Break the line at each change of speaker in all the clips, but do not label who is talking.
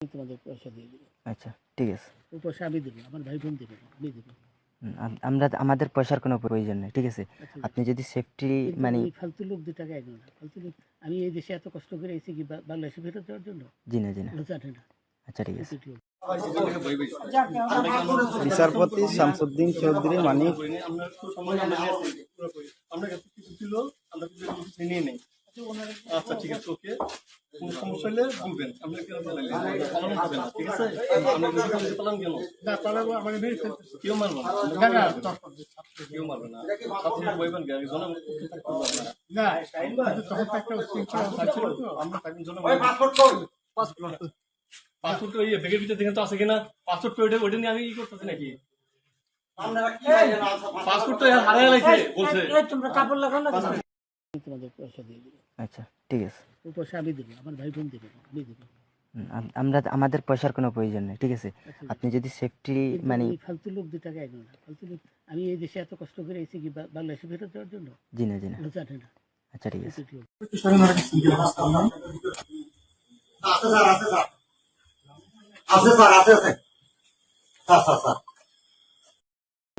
তোমাদের পয়সা দিয়ে দেবো।
আচ্ছা ঠিক আছে।
ও পয়সা আমি দেবো আমার ভাই বোন দেবে আমি দেবো।
আমরা আমাদের পয়সার কোনো প্রয়োজন নেই ঠিক আছে?
আচ্ছা,
আপনি যদি সেফটি মানে
ফালতু লোক দু টাকা একজন ফালতু লোক আমি এই দেশে এত কষ্ট করে এসেছি কি বাংলাদেশে ফেরত দেওয়ার জন্য?
জি না জি না।
জানে না।
আচ্ছা ঠিক আছে।
বিচারপতি শামসুদ্দিন চৌধুরী মানিক।
আমরা কিছু ছিল আমরা কিছু কিছু নিয়ে নেই। আচ্ছা ঠিক আছে ওকে। পালানো না ঠিক আছে? যদি কেন না পালাবো আমাকে মেরে ফেলতে কেউ মারবো না। না কেউ মারবে না। আপনি বইবেন কে জন না তখন একটা আমরা তাকে জন পাসপোর্ট ওই ব্যাগের ভিতরে দেখেন তো আছে কিনা? পাসপোর্ট ওইটা ওইটা নিয়ে আমি ই করতেছি নাকি? পাসপোর্ট তো হারাই লাগছে বলছে।
আমি তোমাদের পয়সা দিয়ে দেবো
আচ্ছা ঠিক আছে।
ও পয়সা আমি দেবো আমার ভাই বোন দেবে আমি দেবো।
আমরা আমাদের পয়সার কোনো প্রয়োজন নেই ঠিক আছে?
আচ্ছা,
আপনি যদি সেফটি মানে
ফালতু লোক দু টাকা একজন না। ফালতু লোক আমি এই দেশে এত কষ্ট করে এসেছি কি বাংলাদেশে ফেরত দেওয়ার জন্য?
জি না জি না।
ওরা জানে না।
আচ্ছা ঠিক আছে।
আছে স্যার আছে আছে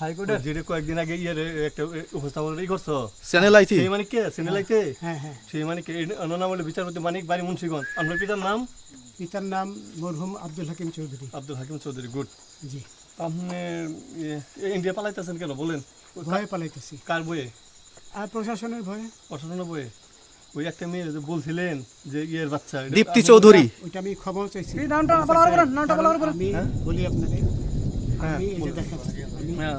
হাইকোর্টের যেটা কয়েকদিন আগে একটা উপস্থাপন ই করছ
চ্যানেল
সেই কে? লাগতে
হ্যাঁ হ্যাঁ
সেই মানিক কে? অন্য নাম হলো বিচারপতি মানিক বাড়ি মুন্সিগঞ্জ। আপনার পিতার নাম?
পিতার নাম মরহুম আব্দুল হাকিম চৌধুরী।
আব্দুল হাকিম চৌধুরী গুড
জি।
আপনি ইন্ডিয়া পালাইতেছেন কেন? বলেন।
ভয়ে পালাইতেছি।
কার বইয়ে
আর প্রশাসনের ভয়ে।
প্রশাসনের বইয়ে ওই একটা মেয়ে যে বলছিলেন যে ইয়ের বাচ্চা
দীপ্তি চৌধুরী। ওইটা আমি খবর চাইছি। আমি বলি আপনাদের আমি এই যে দেখেন
হ্যাঁ।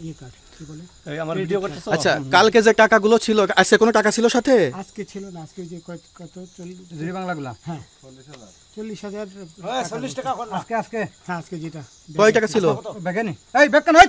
ই কার্ড কি বলে?
আমার ভিডিও করতেছো?
আচ্ছা কালকে যে টাকাগুলো ছিল আজকে কোনো টাকা ছিল সাথে?
আজকে ছিল না আজকে যে কত কত? চল্লিশ
বাংলাগুলা
হ্যাঁ। চল্লিশ হাজার
চল্লিশ টাকা আজকে আজকে
হ্যাঁ আজকে যেটা
কয় টাকা ছিল?
বেগানি এই বেকান হই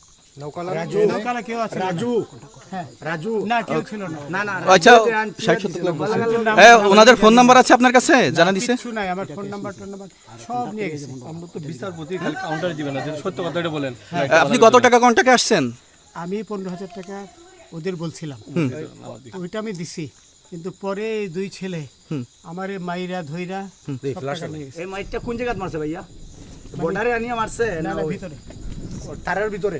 হ্যাঁ। রাজু। না কেউ ছিল না। না না
আচ্ছা। হ্যাঁ ওনাদের ফোন নাম্বার আছে আপনার কাছে? জানা দিছে?
কিছু নাই আমার ফোন নাম্বার টোন নাম্বার সব নিয়ে গেছে।
আমরা তো বিচারপতি খালি কাউন্টার দিবেন না যদি সত্য কথা এটা বলেন।
আপনি কত টাকা কন্টাকে আসছেন?
আমি পনেরো হাজার টাকা ওদের বলছিলাম। ওইটা আমি দিছি কিন্তু পরে দুই ছেলে আমার মাইরা ধইরা
এই মাইকটা কোন জায়গায় মারছে ভাইয়া? বর্ডারে আনিয়ে মারছে?
না ভিতরে।
তারের ভিতরে?